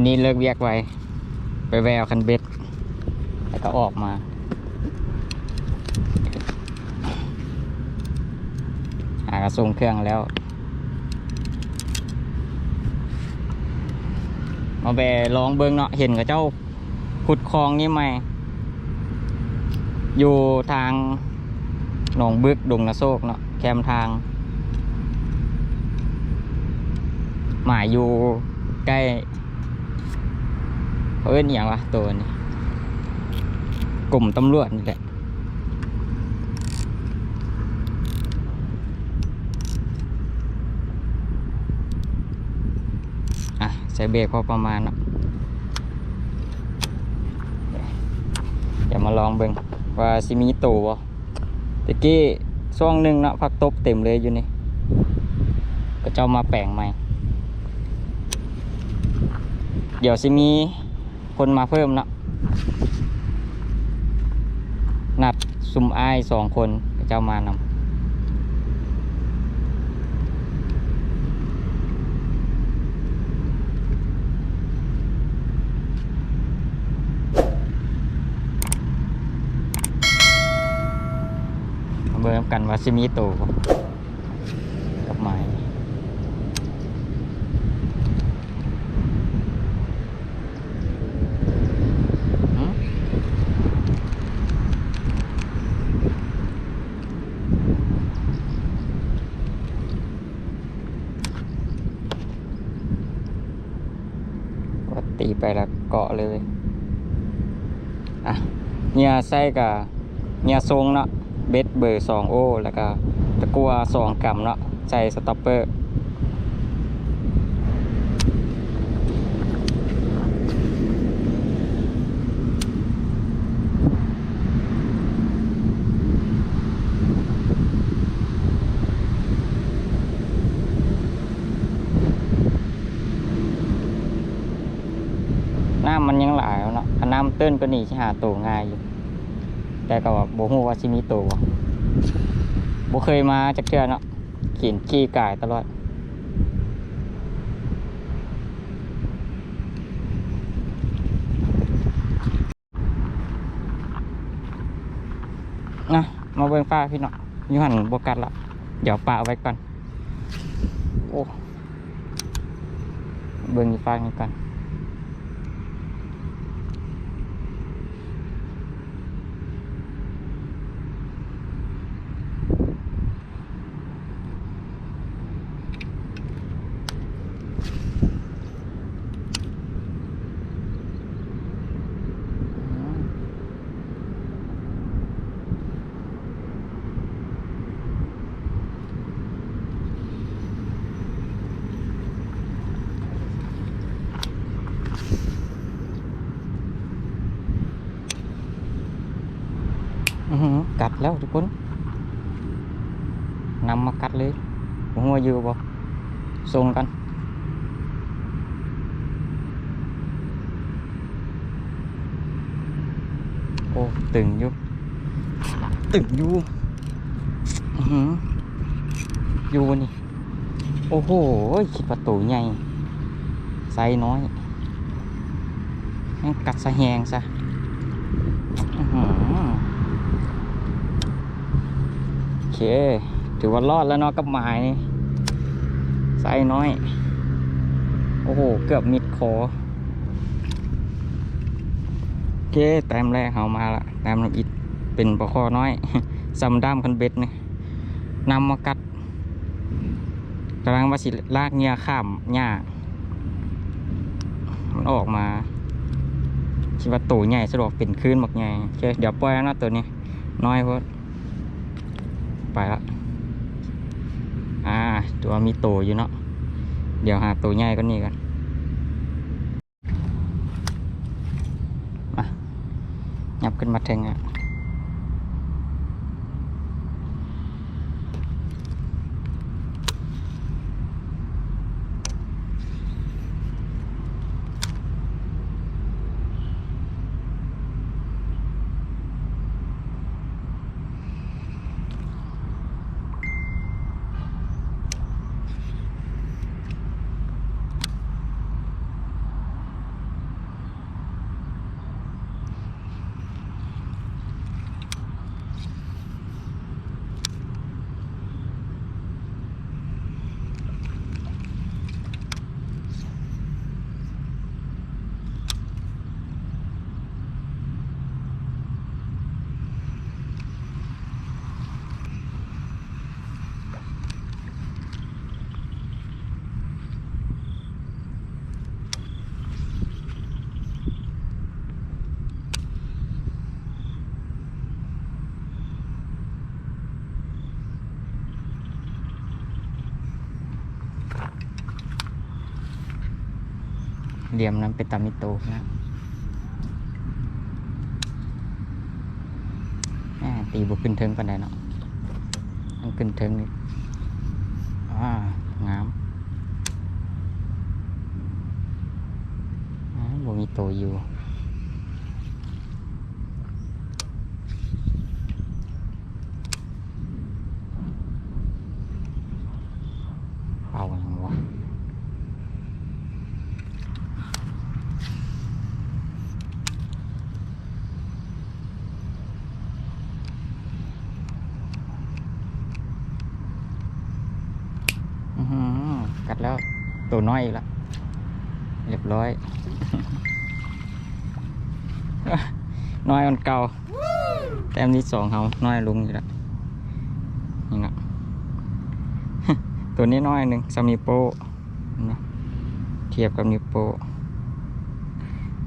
วันนี้เลิกเวียกไว้ ไปแววคันเบ็ด แล้วก็ออกมาหากระทรงเครื่องแล้วมาแบลองเบิงเนาะเห็นกับเจ้าขุดคลองนี่ไหมอยู่ทางหนองบึกดงนาโซกเนาะแคมทาง หมายอยู่ใกล้ เขาเอิ้นอย่างวะตัวนี้กลุ่มตำรวจนี่แหละอะใส่เบรกพอประมาณเนาะเดี๋ยวมาลองเบิ่งว่าซิมีตูบ่ตะกี้ช่วงหนึ่งเนาะพักตบเต็มเลยอยู่นี่ ก็เจ้ามาแปลงใหม่ เดี๋ยวซิมี คนมาเพิ่มเนาะนัดซุมไอสองคนเจ้ามานำเบิ่งกันว่าซิมีตัวกับไม้หืมว่าตีไปแล้วเกาะเลย อะเนี่ย ใส่กับเนียทรงเนาะเบสเบอร์สองโอแล้วก็ตะกัวสองกำเนาะใส่สต็อปเปอร์น้ำมันยังหลายเนาะถ้าน้ำตื้นก็หนีหาตัวง่ายอยู่ แต่ก็ว่าบ่ฮู้ว่าสิมีตัวบ่บ่เคยมาจักเทื่อเนาะขีนขี้กายตลอดนะมาเบิ่งฟ้าพี่เนาะยู่หันบ่กัดละเดี๋ยวปะเอาไว้ก่อน โอ้ เบิ่งฟ้านี่ก่อน อื้อหือกัด แล้วทุกคนนำมากัดเลยผมว่าอยู่บ่ส่งกันโอ้ตึงอยู่ตึงอยู่อยู่นี่ โอ้โหคิดประตูใหญ่ไซน้อยงกัดสะแหงซะอื้อหือ โอเค ถือว่ารอดแล้วเนาะกับหมายนี่ไซส์น้อย โอ้โห เกือบมิดคอโอเคแต้มแรกเอามาละแต้มลำอิดเป็นปลาคอน้อยซัมด้ามคันเบ็ดนี่นำมากัดกำลังว่าสิลากเงียข้ามหญ้ามันออกมาคิดว่าตัวใหญ่สะดวกเป็นคลื่นหมกใหญ่โอเคเดี๋ยวปล่อยแล้วนะตัวนี้ น้อยเพราะ ไปละอ่า ตัวมีโตอยู่เนาะเดี๋ยวหาตัวใหญ่ก็นี่กันมายับขึ้นมาเทงอะ อ เหลี่ยมนั้นเป็นตามิโตนะตีบุขึ้นเทิงปานใดเนาะมันขึ้นเทิงนี่อ่างามบ่มีโตอยู่ เป่าอย่างวะอื้อหือกัดแล้ว ตัวน้อยอีกแล้วเรียบร้อย น้อยอันเก่า แต้มที่สองเขาน้อยลงอีกแล้วนี่นะตัวนี้น้อยหนึ่งสามีโปะเห็นไหมเทียบกับนิ้วโปะ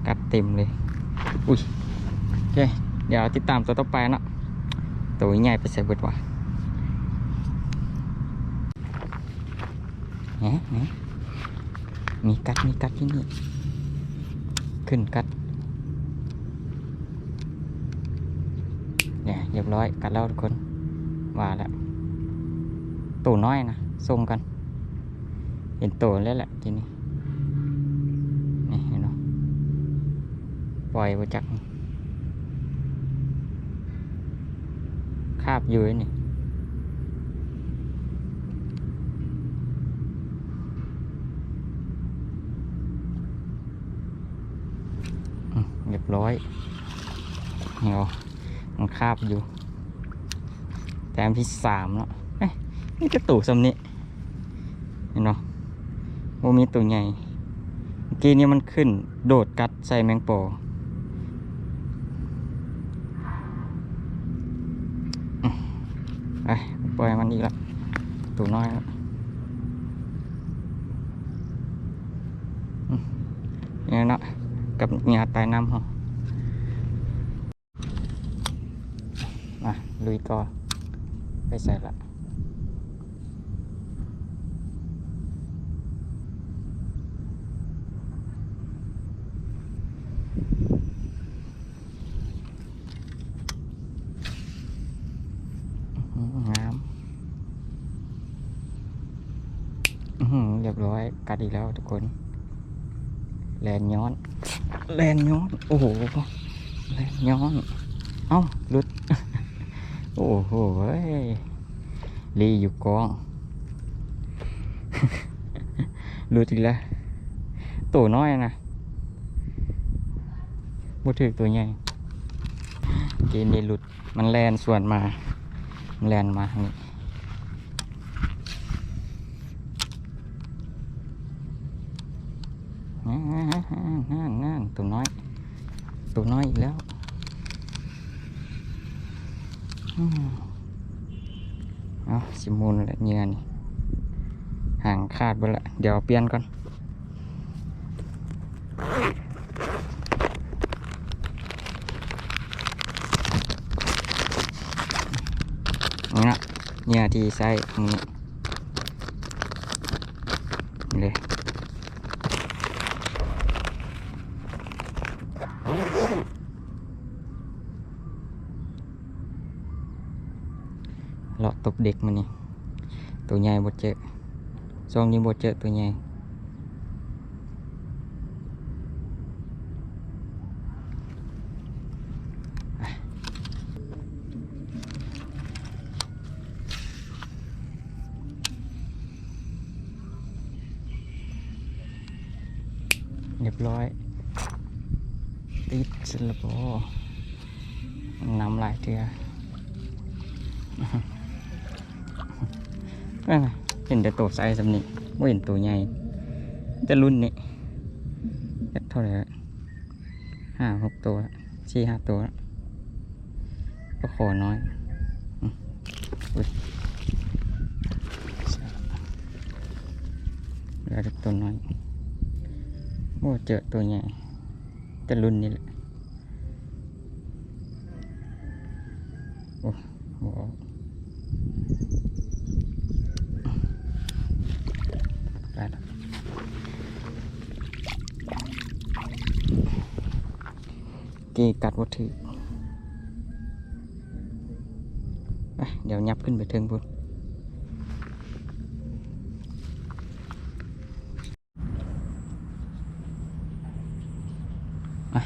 กัดเต็มเลย อุ้ยโอเค เดี๋ยวติดตามตัวต่อไปเนาะตัวใหญ่ไปใส่เบิดว่ะแหมแหม มีกัดมีกัดที่นี่ ขึ้นกัด เนี่ยเรียบร้อยกัดแล้วทุกคน ว่าแล้วตัวน้อยนะส่งกัน เห็นตัวแล้วแหละทีนี้ นี่เห็นเนาะปล่อยไปจากคาบอยู่นี่อืม เรียบร้อยเหี่ยวมันคาบอยู่ แต้มที่สามแล้วนี่จะตู่สำนี้เห็นเนาะโมมีตัวใหญ่เมื่อกี้นี้มันขึ้น โดดกัดใส่แมงปอไปปล่อยมันอีกละตัวน้อยละอืมนี่เนาะ กับเหงียตายน้ำเหอมาลุยต่อไปใส่ละงามเรียบร้อยกัดอีกแล้วทุกคน แลนย้อน แลนย้อน โอ้โห แลนย้อน เอ้าหลุด โอ้โหเว้ยลีอยู่กองหลุดอีกแล้ว ตัวน้อยนะบ่ถือตัวใหญ่เกณฑ์นี้หลุด มันแลนส่วนมามนแลนมา ทางนี้นั่นนั่นตัวน้อย ตัวน้อยอีกแล้วอืมเอาสิมูลละเงียนี่ห่างขาดไปละเดี๋ยวเปลี่ยนก่อนนี่นะเนี่ยที่ใส่ตรงนี้เลย เลาะตบเด็กมันนี่ตัวใหญ่บดเจอซองนี้บดเจอตัวใหญ่เรียบร้อย ติดสลับโอนำหลายเทือนั่นไง เห็นแต่ตัวไซส์สำนี้ไม่เห็นตัวใหญ่แต่รุ่นนี้เอ็ดเท่าไหร่ห้าหกตัวสี่ห้าตัวก็ขอน้อยเหลือต่ตัวน้อยโอ้เจอตัวใหญ่แต่รุ่นนี้แหละโอ้โห ได้แล้ว เกกัดวัตถุเดี๋ยวยับขึ้นไปเทิงพุ่นอะ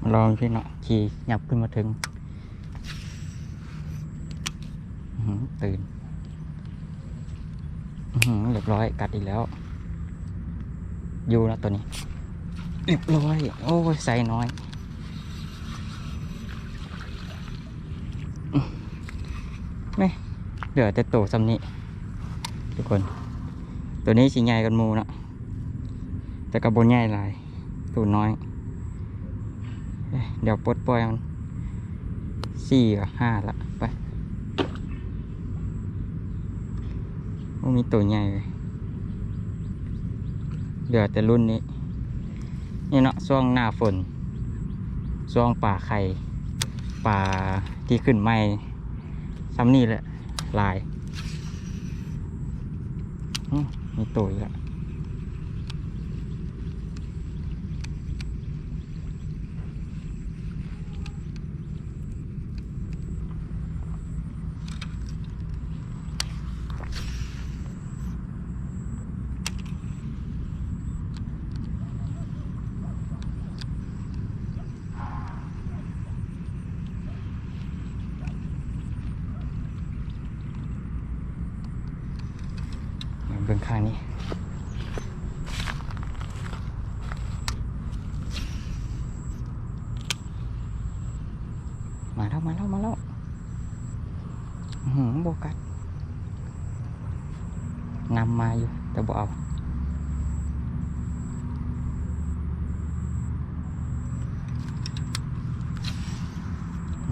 มาลองพี่เนาะขี่ยับขึ้นมาถึงตื่นเรียบร้อยกัดอีกแล้ว อยู่แล้วตัวนี้ เรียบร้อย โอ้ยใส่น้อยอื้อไม่ เหลือแต่ตัวซ้ำนี้ ทุกคน ตัวนี้สิใหญ่กันมูนะแต่กระบนใหญ่หลายตัวน้อย เดี๋ยวปลดปล่อยมันสี่กับห้าละไปว่ามีตัวใหญ่เลยเหลือแต่รุ่นนี้ นี่เนาะช่วงหน้าฝนช่วงป่าไข่ป่าที่ขึ้นใหม่ซ้ำนี่แหละ ลายมีตัวอีกแล้ว เบื้องข้างนี้ มาแล้วมาแล้วมาแล้วหือโบกัดนำมาอยู่ แต่บ่เอา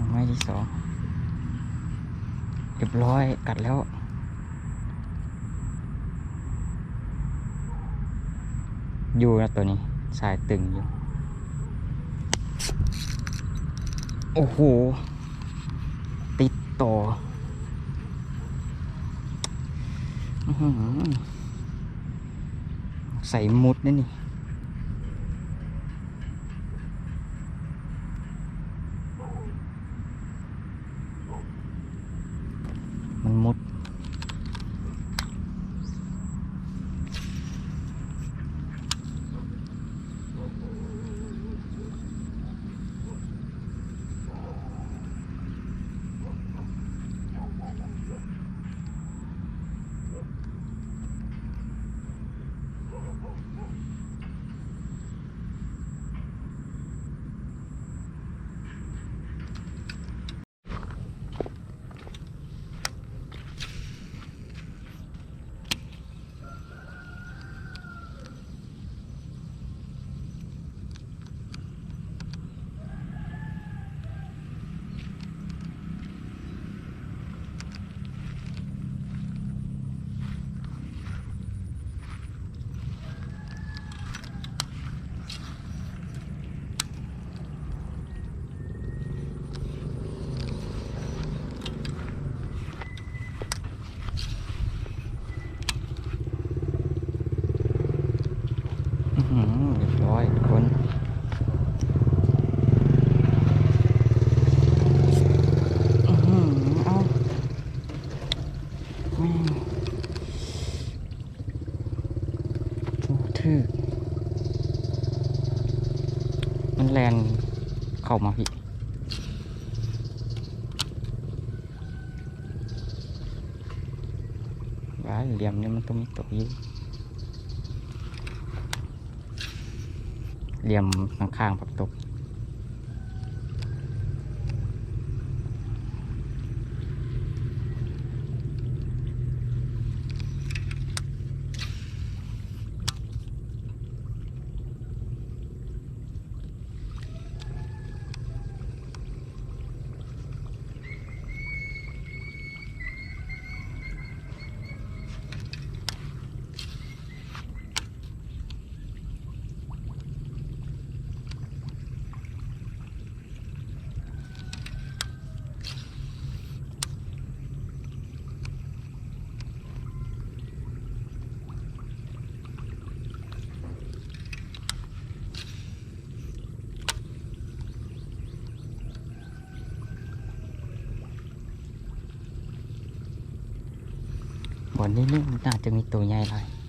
ไม้ที่สองเรียบร้อยกัดแล้ว อยู่นะตัวนี้ สายตึงอยู่ โอ้โห ติดต่อใส่มุดนั่นี่มันมุด อื้อหือเรียบร้อยทุกคนอื้อหือเอาแม่งโอ้ถือมันแลน เข้ามาพี่ว้าเหลี่ยมนี่มันก็มีตกอยู่เหลี่ยมข้างๆผักตก อนนี้นี่น่าจะมีตัวใหญ่หลย